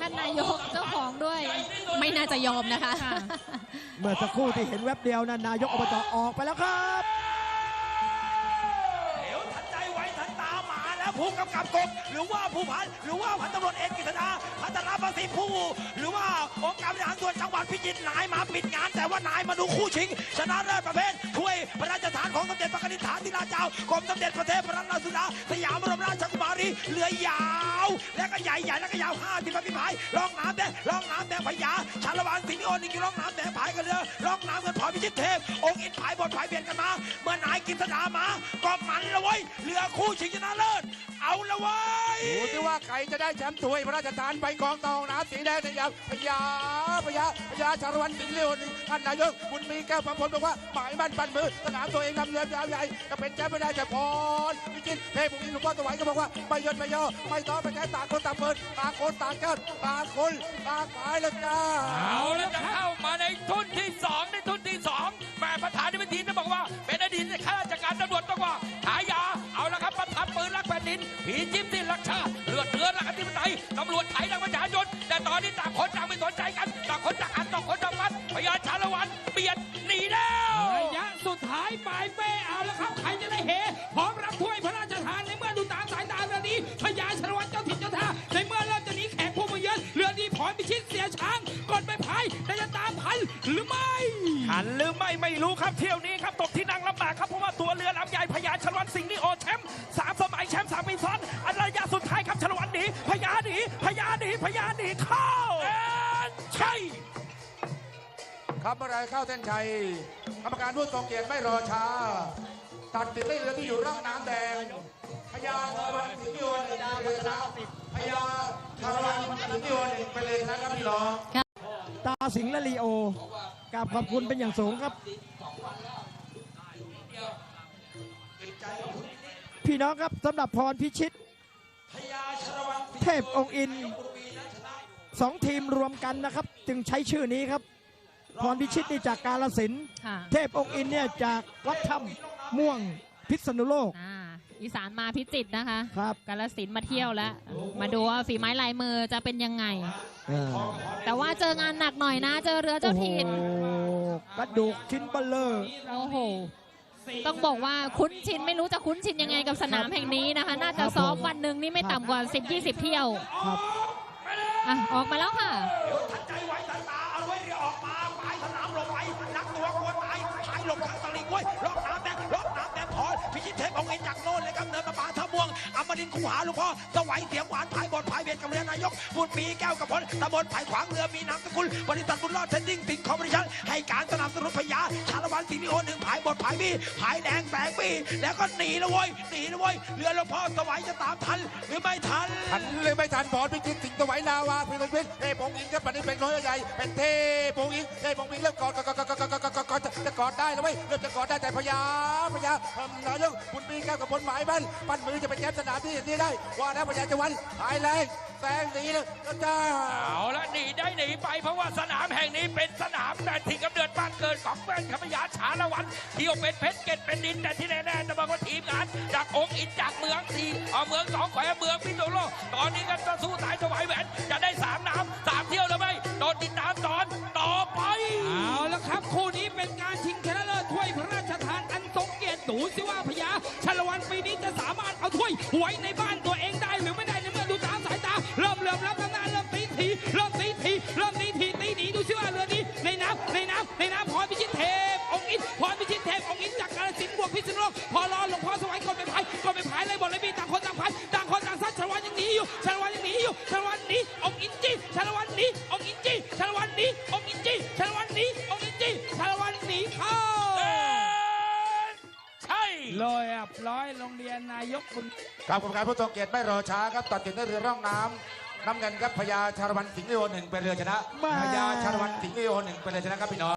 ท่านนายกเจ้าของด้วย ไม่น่าจะยอมนะคะ เมื่อสักครู่ที่เห็นแวบเดียวนั้นนายกอบจออกไปแล้วครับเดี๋ยวทันใจไว้ทันตาหมาแล้วผู้กำกับกบหรือว่าผู้พันหรือว่าพันตำรวจเอกกฤษดาพัฒนาประสิทธิ์ผู้ หรือว่าองค์การบริหารส่วนจังหวัดพิจิตรนายมาปิดงาน แต่ว่านายมาดูคู่ชิง ชนะเลิศประเภทถ้วยพระราชทานของสมเด็จพระนิธิฐานธิราชเจ้ากรมสมเด็จพระเทพรัตนราชสุดาสยามบรมราชกุมารีเรือยาว และก็ใหญ่ใหญ่และก็ยาวห้าที่พระพิพายร่องน้ำแดงร่องน้ำแดงพญาชาละวันสิงห์โอนิกิร่องน้ำแดงผายกันเรือร่องน้ำเงินพรพิชิตเทพ องค์อินผายบทผายเบียนกันมา เมื่อนายกิษดามาก็มันละเว้ยเรือคู่ชิงชนะเลิศเอาละเว้ยดูสิว่าใครจะได้แชมป์ถ้วยพระราชทานไปกองตองน้ำสีแดงสยามพญาพญาพญาชาละวันสิงห์เลี้ยวนี่ ท่านนายกบุญมีแก้วประพลบอกว่าหมายมั่นปั้นมือสนามตัวเองนำเรือยาวใหญ่จะเป็นแชมป์ไม่ได้แต่พรพิจิตรเทพบุรีหลวงพ่อสวัยก็บอกว่าไม่ยนไม่ย่อไม่ท้อไม่แท้ต่างคนต่างเปิดต่างคนต่างเกิดต่างคนต่างหมายแล้วจ้าเอาแล้วจะเข้ามาในทุนที่สองในทุนที่สองแม่ประธานที่เป็นทีจะบอกว่า เป็นอดีตข้าราชการตำรวจต้องว่าฉายาเอาละครับประธานปืนรักแผ่นดินผีจิ้มสิ้นรักชาเลือดเนื้อรักอธิปไตยตำรวจไทยรักประชาชนแต่ตอนนี้ต่างคนต่างไม่สนใจกัน ทานในเมื่อดูตามสายตาเรือนี้พญาชรวัตรเจ้าถิ่นเจ้าท่าในเมื่อเริ่มจะหนีแขกผู้มาเยือนเรือดีพรพิชิตเสียช้างกดไปพายแต่จะตามทันหรือไม่หันหรือไม่ไม่รู้ครับเที่ยวนี้ครับตกที่นั่งลำบากครับเพราะว่าตัวเรือลำใหญ่พญาชลวันสิงห์นี่โอแชมป์สามสมัยแชมป์สามปีซ้อนอันระยะสุดท้ายครับชลวันหนีพญาหนีพญาหนีพญาหนีเข้าใช่ครับเมื่อไรเข้าเส้นชัยกรรมการผู้ทรงเกียรติไม่รอช้า ตัดสินได้เรือที่อยู่ร่องน้ำแดงพญาชาละวันสิงห์โยนหนึ่งไปเลยนะพญาชาละวันสิงห์โยนหนึ่งไปเลยนะครับพี่น้องตาสิงห์และลีโอกราบขอบคุณเป็นอย่างสูงครับ พี่น้องครับสำหรับพรพิชิต เทพองค์อินสองทีมรวมกันนะครับ จึงใช้ชื่อนี้ครับพรพิชิตนี่จากกาลสินธุ์ค่ะเทพองค์อินเนี่ยจากวัดถ้ำ ม่วงพิษณุโลก อ่าอีสานมาพิจิตรนะคะครับ กาลสินธุ์มาเที่ยวแล้ว มาดูว่าฝีไม้ลายมือจะเป็นยังไงแต่ว่าเจองานหนักหน่อยนะ เจอเรือเจ้าโอ้โหถิ่นกระดูกชิ้นเบลเลอร์ โอ้โห ต้องบอกว่าคุ้นชินไม่รู้จะคุ้นชินยังไงกับสนามแห่งนี้นะคะ น่าจะครับซ้อมผมวันหนึ่งนี่ไม่ต่ำกว่า 10-20 เที่ยวครับ อะออกมาแล้วค่ะ ทันใจไว้ทันตาเอาไว้เรือออกมาปลายสนามลงไปนักตัวกลัวตายพายหลบทางตะลิงเว้ยล็อกน้ำแดงล็อ จากโน่นเลยครับเดินมาปาท่าม่วงอมรินทร์คูหาหลวงพ่อสวัยเสียงหวานพายบทพายเบียดกับเรือนายกบุญมีแก้วกับพลตำบลไผ่ขวางเรือมีนามสกุลบริษัทบุญรอดเทนดิ้งสิงคอร์ปอเรชั่นให้การสนับสนุนพญาชาละวันสิงห์นิโอหนึ่งพายบทพายมีพายแดงแสงปีแล้วก็หนีล้วเว้ยหนีล้วเว้ยเรือหลวงพ่อสวัยจะตามทันหรือไม่ทันทันหรือไม่ทันบอลพิจิตสิงห์ตะไหวนาวาพิมพ์พิษเทพองอินครับปัจจุบันเป็นน้อยใหญ่เป็นเทพองอินเทพองอินเริ่มกอดกอดกอดกอดกอด จะกอดได้แล้วไหมเริ่มจะกอดได้แต่พญาพญาทำนายกคุณมีแก้วกับพลหมายบ้านปั้นมือจะไปแย้มสนามที่นี่ได้ ว่าแล้วพญาจะวันหายแรงแซงหนีเลยจ้าเอาละหนีได้หนีไปเพราะว่าสนามแห่งนี้เป็นสนามแต่ที่กำเนิดบ้านเกิดของแฟนขพยาชาละวันเที่ยวเป็นเพชรเกตเป็นดินแต่ที่แน่ๆจะบอกว่าทีมงานจากองค์อินจากเมืองสี่เอาเมืองสองแควเมืองพิษณุโลกามารถเอาถ้วยไว้ในบ้านตัวเองได้หรือไม่ได้ในเมื่อดูตามสายตาเริ่มเริ่มรับทำงานเริ่มตีทีเริ่มตีทีเริ่มตีทีตีหนีดูสิว่าเรือนี้ในน้ำในน้ำในน้ำพรพิชิตเทพองค์อินพรพิชิตเทพองค์อินจากกาฬสินบวกพิษณุโลกพอรอหลวงพ่อสวัยกดไปพายกดไปพายเลยบอกเลยมีต่างคนต่างพายต่างคนต่างซัดชาละวันยังหนีอยู่ชาละวันยังหนีอยู่ชาละวันหนีองค์อินจี้ชาละวันหนีองค์อินจี้ อับร้อยโรงเรียนนายกบุญครับกรรมการผู้ทรงเกียรติไม่รอช้าครับตัดสินด้วยเรือร่องน้ำน้ำเงินครับพญาชาละวันสิงห์นิโอหนึ่งเป็นเรือชนะมาพญาชาละวันสิงห์นิโอหนึ่งเป็นเรือชนะครับพี่น้อง